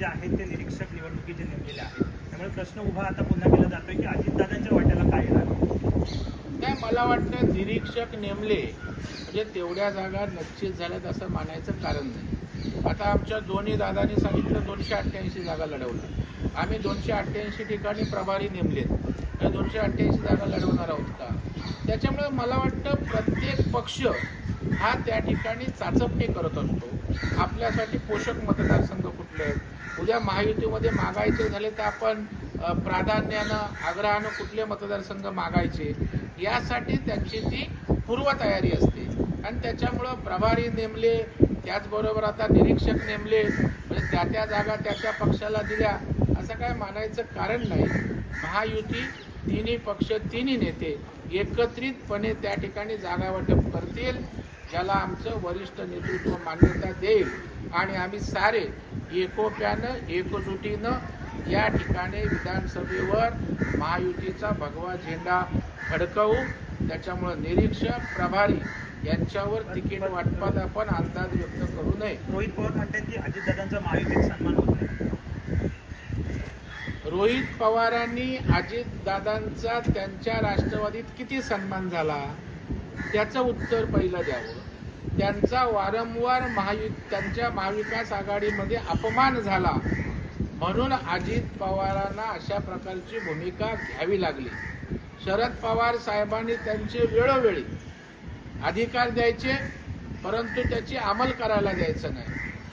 जे आहेत ते निरीक्षक निवडणुकीचे नेमलेले आहेत. त्यामुळे प्रश्न उभा आता पुन्हा केला जातोय की अजितदादांच्या वाट्याला काय येणार? नाही मला वाटतं निरीक्षक नेमले म्हणजे तेवढ्या जागा निश्चित झाल्यात असं मानायचं कारण नाही. आता आमच्या दोन्ही दादांनी सांगितलं दोनशे अठ्ठ्याऐंशी जागा लढवल्या आम्ही दोनशे अठ्ठ्याऐंशी ठिकाणी प्रभारी नेमलेत त्या दोनशे अठ्ठ्याऐंशी जागा लढवणार आहोत का? त्याच्यामुळे मला वाटतं प्रत्येक पक्ष हा त्या ठिकाणी चाचपणी करत असतो. आपल्यासाठी पोषक मतदारसंघ कुठले आहेत? उद्या महायुतीमध्ये मागायचे झाले तर आपण प्राधान्यानं आग्रहानं कुठले मतदारसंघ मागायचे यासाठी त्यांची ती पूर्वतयारी असते. आणि त्याच्यामुळं प्रभारी नेमले त्याचबरोबर आता निरीक्षक नेमले म्हणजे त्या त्या जागा त्या त्या पक्षाला दिल्या असं काय मानायचं कारण नाही. महायुती तिन्ही पक्ष तिन्ही नेते एकत्रितपणे त्या ठिकाणी जागा वाटप करतील. ज्याला आमचं वरिष्ठ नेतृत्व मान्यता देईल. आणि आम्ही सारे एकोप्यानं एकजुटीनं या ठिकाणी विधानसभेवर महायुतीचा भगवा झेंडा फडकवू. त्याच्यामुळं निरीक्षक प्रभारी यांच्यावर तिकीट वाटपात आपण अंदाज व्यक्त करू नये. रोहित पवार म्हणतात की अजितदादांचा महायुतीत सन्मान होत नाही. रोहित पवारांनी अजितदादांचा त्यांच्या राष्ट्रवादीत किती सन्मान झाला? त्याचं उत्तर पहिलं द्यावं. त्यांचा वारंवार महायु त्यांच्या महाविकास आघाडीमध्ये अपमान झाला. म्हणून अजित पवारांना अशा प्रकारची भूमिका घ्यावी लागली. शरद पवार साहेबांनी त्यांचे वेळोवेळी अधिकार द्यायचे परंतु त्याची अंमल करायला द्यायचं नाही.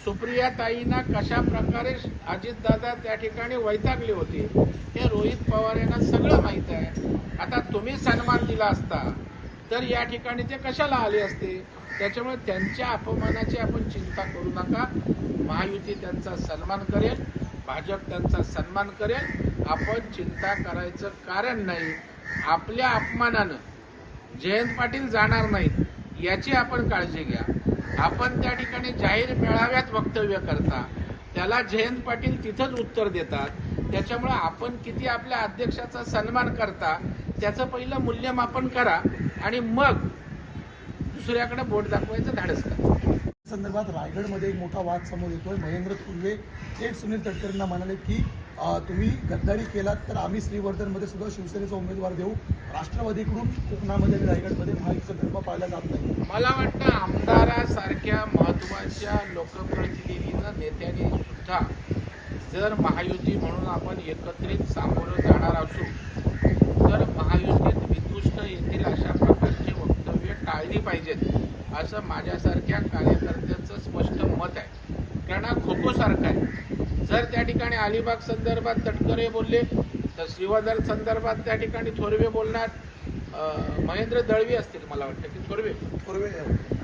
सुप्रिया ताईंना कशा प्रकारे अजितदादा त्या ठिकाणी वैतागले होते हे रोहित पवार यांना सगळं माहीत आहे. आता तुम्ही सन्मान दिला असता. तर या ठिकाणी ते कशाला आले असते? त्याच्यामुळे त्यांच्या अपमानाची आपण चिंता करू नका. महायुती त्यांचा सन्मान करेल. भाजप त्यांचा सन्मान करेल. आपण चिंता करायचं कारण नाही. आपल्या अपमानानं जयंत पाटील जाणार नाहीत याची आपण काळजी घ्या. आपण त्या ठिकाणी जाहीर मेळाव्यात वक्तव्य करता. त्याला जयंत पाटील तिथंच उत्तर देतात. त्याच्यामुळे आपण किती आपल्या अध्यक्षाचा सन्मान करता त्याचं पहिलं मूल्यमापन करा. आणि मग दुसऱ्याकडे बोट दाखवायचं धाडस करा. संदर्भात रायगडमध्ये एक मोठा वाद समोर येतोय. महेंद्र थुर्वे थेट सुनील तटकरेंना म्हणाले की तुम्ही गद्दारी केलात तर आम्ही श्रीवर्धनमध्ये सुद्धा शिवसेनेचा उमेदवार देऊ. राष्ट्रवादीकडून कोकणामध्ये आणि रायगडमध्ये महायुतीचा धर्म पाळला जात नाही. मला वाटतं आमदारासारख्या महत्त्वाच्या लोकप्रतिनिधीनं नेत्यांनी सुद्धा जर महायुती म्हणून आपण एकत्रित सामोरं जाणार असू तर महायुतीत वितुष्ट येतील अशा प्रकारची वक्तव्य टाळली पाहिजेत असं माझ्यासारख्या कार्यकर्त्याचं स्पष्ट मत आहे. कारण हा खो खो सारखा आहे. जर त्या ठिकाणी अलिबाग संदर्भात तटकरे बोलले तर श्रीवर्धन संदर्भात त्या ठिकाणी थोरवे बोलणार. महेंद्र दळवी असतील मला वाटतं की थोरवे. थोरवे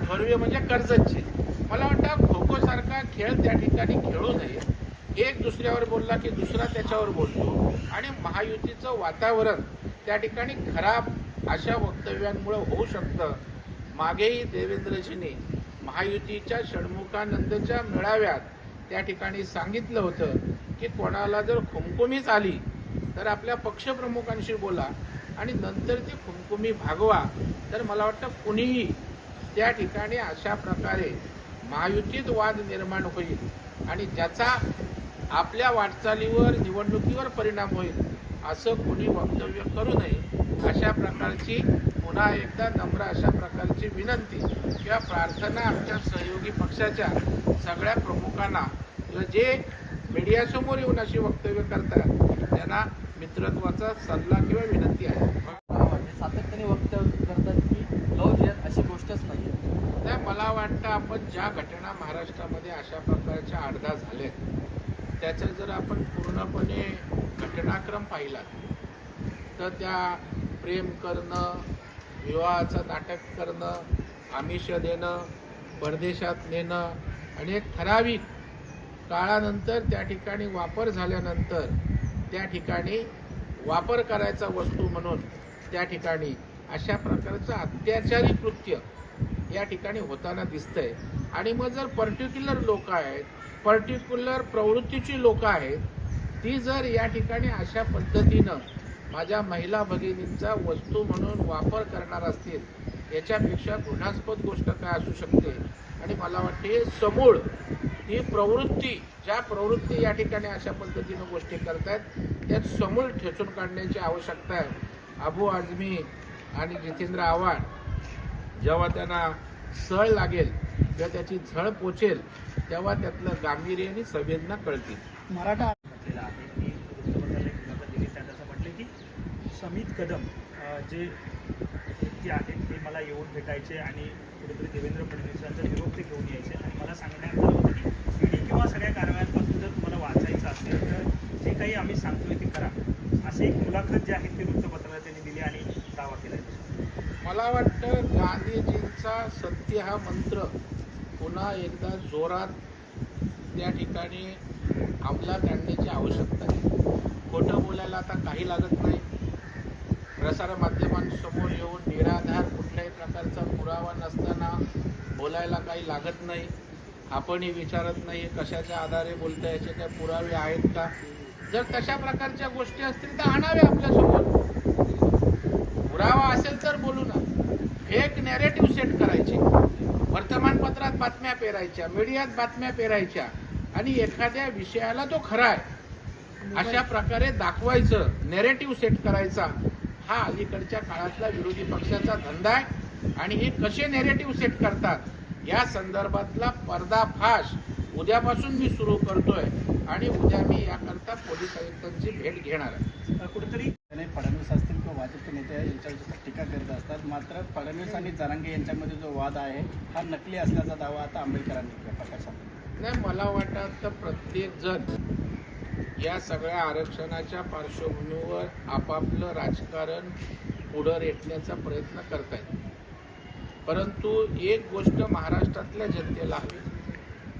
थोरवे म्हणजे कर्जतचे. मला वाटतं खो खो सारखा खेळ त्या ठिकाणी खेळू नये. एक दुसऱ्यावर बोलला की दुसरा त्याच्यावर बोलतो. आणि महायुतीचं वातावरण त्या ठिकाणी खराब अशा वक्तव्यांमुळे होऊ शकतं. मागेही देवेंद्रजींनी महायुतीच्या षण्मुखानंदच्या मेळाव्यात त्या ठिकाणी सांगितलं होतं की कोणाला जर खुमकुमीच आली तर आपल्या पक्षप्रमुखांशी बोला आणि नंतर ती खुमकुमी भागवा. तर मला वाटतं कुणीही त्या ठिकाणी अशा प्रकारे महायुतीत वाद निर्माण होईल आणि ज्याचा आपल्या वाटचालीवर निवडणुकीवर परिणाम होईल असं कोणी वक्तव्य करू नये अशा प्रकारची पुन्हा एकदा नम्र अशा प्रकारची विनंती किंवा प्रार्थना आमच्या सहयोगी पक्षाच्या सगळ्या प्रमुखांना किंवा जे मीडियासमोर येऊन अशी वक्तव्य करतात त्यांना मित्रत्वाचा सल्ला किंवा विनंती आहे. म्हणजे सातत्याने वक्तव्य करतात की लव जिहाद अशी गोष्टच नाही नाही मला वाटतं आपण ज्या घटना महाराष्ट्रामध्ये अशा प्रकारच्या आडदा झाल्यात त्याचा जर आपण पूर्णपणे घटनाक्रम पाहिला तर त्या प्रेम करणं विवाहाचं नाटक करणं आमिष देणं परदेशात नेणं आणि एक ठराविक काळानंतर त्या ठिकाणी वापर झाल्यानंतर त्या ठिकाणी वापर करायचा वस्तू म्हणून त्या ठिकाणी अशा प्रकारचं अत्याचारी कृत्य या ठिकाणी होताना दिसतंय. आणि मग जर पर्टिक्युलर लोक आहेत पर्टिक्युलर प्रवृत्तीची लोक आहेत ती जर या ठिकाणी अशा पद्धतीनं माझ्या महिला भगिनींचा वस्तू म्हणून वापर करणार असतील याच्यापेक्षा गुन्हास्पद गोष्ट काय असू शकते? आणि मला वाटते समूळ ही प्रवृत्ती ज्या प्रवृत्ती या ठिकाणी अशा पद्धतीनं गोष्टी करतायत त्यात समूळ ठेचून काढण्याची आवश्यकता आहे. अबू आझमी आणि जितेंद्र आव्हाड जेव्हा त्यांना सळ लागेल किंवा त्याची झळ पोचेल तेव्हा त्यातलं गांभीर्य आणि संवेदना कळतील. मराठा म्हटलेलं आहे की वृत्तपत्राला एक मुलाखत दिली त्यात असं म्हटले की समित कदम जे व्यक्ती आहेत ते मला येऊन भेटायचे आणि कुठेतरी देवेंद्र फडणवीसांचा निरोप ते घेऊन यायचे. आणि मला सांगण्यात आलं होतं की ईडी किंवा सगळ्या कारवायांपासून जर तुम्हाला वाचायचं असेल तर जे काही आम्ही सांगतोय ते करा. असे एक मुलाखत जे आहे ते वृत्तपत्राला त्यांनी दिली आणि दावा केला. मला वाटतं गांधीजींचा सत्य हा मंत्र पुन्हा एकदा जोरात त्या ठिकाणी अंमलात आणण्याची आवश्यकता आहे. खोटं बोलायला आता काही लागत नाही प्रसारमाध्यमांसमोर येऊन निराधार कुठल्याही प्रकारचा पुरावा नसताना बोलायला काही लागत नाही. आपणही विचारत नाही कशाच्या आधारे बोलता याचे काही पुरावे आहेत का? जर तशा प्रकारच्या गोष्टी असतील तर आणावे आपल्यासोबत पुरावा असेल तर बोलू ना. फेक नॅरेटिव्ह सेट करायचे. वर्तमानपत्रात बातम्या पेरायच्या मीडियात बातम्या पेरायच्या आणि एखाद्या विषयाला तो खरा आहे. अशा प्रकारे दाखवायचं नेरेटिव्ह सेट करायचा. हा अलीकडच्या काळातला विरोधी पक्षाचा धंदा आहे. आणि हे कसे नेरेटिव्ह सेट करतात? या संदर्भातला पर्दाफाश उद्यापासून मी सुरू करतोय. आणि उद्या मी याकरता पोलीस आयुक्तांची भेट घेणार आहे. कुठेतरी फडणवीस असतील किंवा भाजपचे नेते यांच्यावर टीका करत असतात. मात्र फडणवीस आणि जरांगे यांच्यामध्ये जो वाद आहे हा नकली असल्याचा दावा आता आंबेडकरांनी केला प्रकाशात नाही मला वाटतं प्रत्येक जण या सगळ्या आरक्षणाच्या पार्श्वभूमीवर आपापलं राजकारण पुढं रेटण्याचा प्रयत्न करतायत. परंतु एक गोष्ट महाराष्ट्रातल्या जनतेला हवी.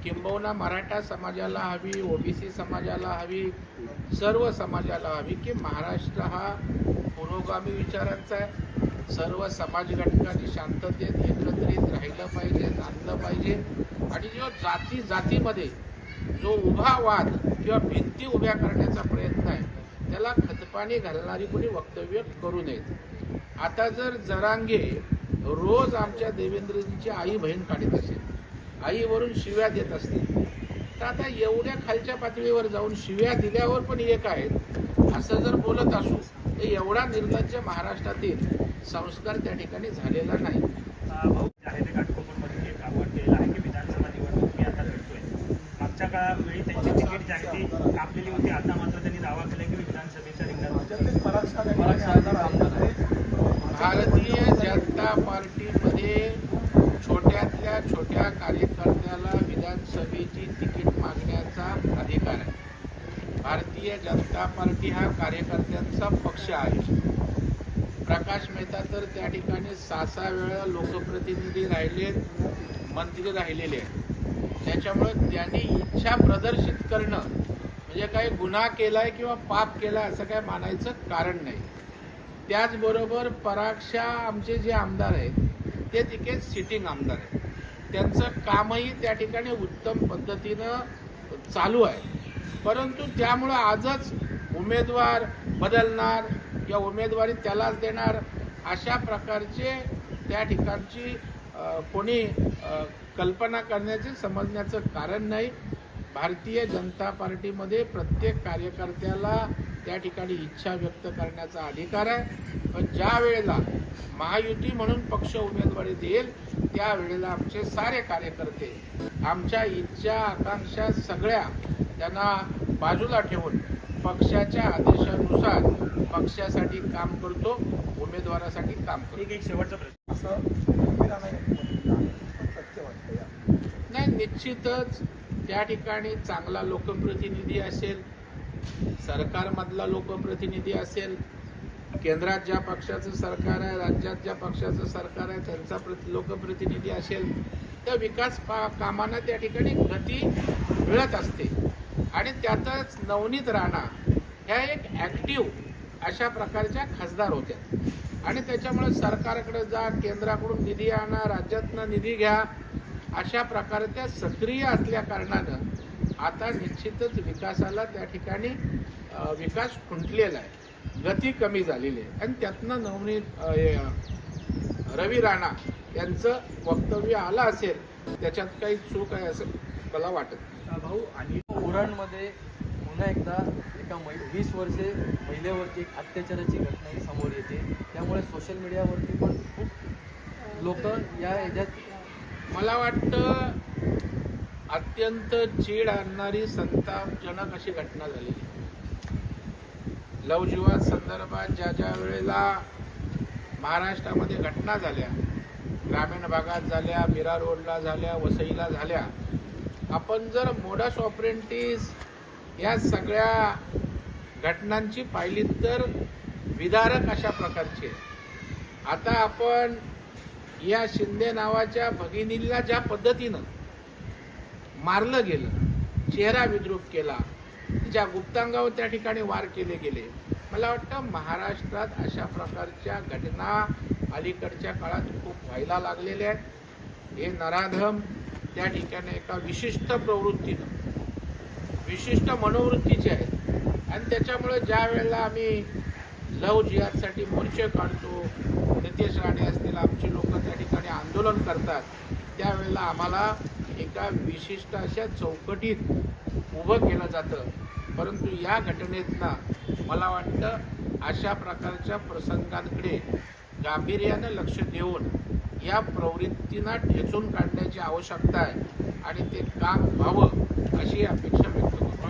किंबहुना मराठा समाजाला हवी ओबीसी समाजाला हवी सर्व समाजाला हवी की महाराष्ट्र हा पुरोगामी विचारांचा आहे. सर्व समाज घटकांनी शांततेत एकत्रित राहिलं पाहिजे नांदलं पाहिजे. आणि जो जाती जातीमध्ये जो उभा वाद किंवा भिंती उभ्या करण्याचा प्रयत्न आहे त्याला खतपाणी घालणारी कोणी वक्तव्य करू नयेत. आता जर जरांगे रोज आमच्या देवेंद्रजींची आई बहीण काढत असेल आईवरून शिव्या देत असतील तर आता एवढ्या खालच्या पातळीवर जाऊन शिव्या दिल्यावर पण एक आहेत. असं जर बोलत असू तर एवढा निर्लज्ज महाराष्ट्रातील संस्कार त्या ठिकाणी झालेला नाही अं, भाऊ जे आहे ते घाटकोपरमध्ये एक आव्हान केलेलं आहे की विधानसभा निवडणूक मी आता लढतोय काळावेळी त्यांची तिकीट जी आहे ती कापलेली होती. आता मात्र त्यांनी दावा केला की विधानसभेच्या रिंगणात भारतीय जनता पार्टीमध्ये छोट्यातल्या छोट्या कार्यकर्त्याला विधानसभेची तिकीट मागण्याचा अधिकार आहे. भारतीय जनता पार्टी हा कार्यकर्त्यांचा पक्ष आहे. प्रकाश मेहता तर त्या ठिकाणी सहा सहा वेळा लोकप्रतिनिधी राहिले मंत्री राहिलेले आहेत. त्याच्यामुळे त्यांनी इच्छा प्रदर्शित करणं म्हणजे काही गुन्हा केलाय किंवा पाप केलाय असं काय मानायचं कारण नाही. त्याचबरोबर पराक्षा आमचे जे आमदार आहेत ते तिथे सिटिंग आमदार आहेत. त्यांचं कामही त्या ठिकाणी उत्तम पद्धतीनं चालू आहे. परंतु त्यामुळं आजच उमेदवार बदलणार किंवा उमेदवारी त्यालाच देणार अशा प्रकारचे त्या ठिकाणची कोणी कल्पना करण्याचे समजण्याचं कारण नाही. भारतीय जनता पार्टीमध्ये प्रत्येक कार्यकर्त्याला त्या ठिकाणी इच्छा व्यक्त करण्याचा अधिकार आहे. पण ज्या वेळेला महायुती म्हणून पक्ष उमेदवारी देईल त्यावेळेला आमचे सारे कार्यकर्ते आमच्या इच्छा आकांक्षा सगळ्या त्यांना बाजूला ठेवून पक्षाच्या आदेशानुसार पक्षासाठी काम करतो उमेदवारासाठी काम करतो. एक एक शेवटचा प्रश्न. असं गंभीरानं म्हटलेलं आहे. पण सत्य वाटतं या नाही निश्चितच त्या ठिकाणी चांगला लोकप्रतिनिधी असेल सरकारमधला लोकप्रतिनिधी असेल केंद्रात ज्या पक्षाचं सरकार आहे राज्यात ज्या पक्षाचं सरकार आहे त्यांचा प्रति लोकप्रतिनिधी असेल तर विकास पा कामांना त्या ठिकाणी गती मिळत असते. आणि त्यातच नवनीत राणा ह्या एक ॲक्टिव्ह अशा प्रकारच्या खासदार होत्या. आणि त्याच्यामुळे सरकारकडे जा केंद्राकडून निधी आणा राज्यातनं निधी घ्या अशा प्रकारे त्या सक्रिय असल्या कारणानं आता निश्चितच विकासाला त्या ठिकाणी विकास खुंटलेला आहे. गती कमी झालेली आहे. आणि त्यातनं नवनीत रवी राणा यांचं वक्तव्य आलं असेल त्याच्यात काही चूक आहे असं मला वाटत भाऊ आणि उरणमध्ये पुन्हा एकदा एका मै वीस वर्षे महिलेवरती एक अत्याचाराची घटना ही समोर येते. त्यामुळे सोशल मीडियावरती पण खूप लोक या याच्यात मला वाटतं अत्यंत चीड आणणारी संतापजनक अशी घटना झालेली लवजीवा संदर्भात ज्या ज्या वेळेला महाराष्ट्रामध्ये घटना झाल्या ग्रामीण भागात झाल्या मीरा रोडला झाल्या वसईला झाल्या आपण जर मोडस ऑपरेंटीस या सगळ्या घटनांची पाहिली तर विदारक अशा प्रकारची आता आपण या शिंदे नावाच्या भगिनीला ज्या पद्धतीनं मारलं गेलं चेहरा विद्रूप केला तिच्या गुप्तांगावर त्या ठिकाणी वार केले गेले मला वाटतं महाराष्ट्रात अशा प्रकारच्या घटना अलीकडच्या काळात खूप व्हायला लागलेल्या आहेत. हे नराधम त्या ठिकाणी एका विशिष्ट प्रवृत्तीनं विशिष्ट मनोवृत्तीचे आहेत. आणि त्याच्यामुळे ज्या वेळेला आम्ही लव जिहादसाठी मोर्चे काढतो नितेश राणे असतील आमची लोक त्या ठिकाणी आंदोलन करतात त्यावेळेला आम्हाला एका विशिष्ट अशा चौकटीत उभं केलं जातं. परंतु या घटनेतनं मला वाटतं अशा प्रकारच्या प्रसंगांकडे गांभीर्यानं लक्ष देऊन या प्रवृत्तींना ठेचून काढण्याची आवश्यकता आहे आणि ते काम व्हावं अशी अपेक्षा व्यक्त करतो.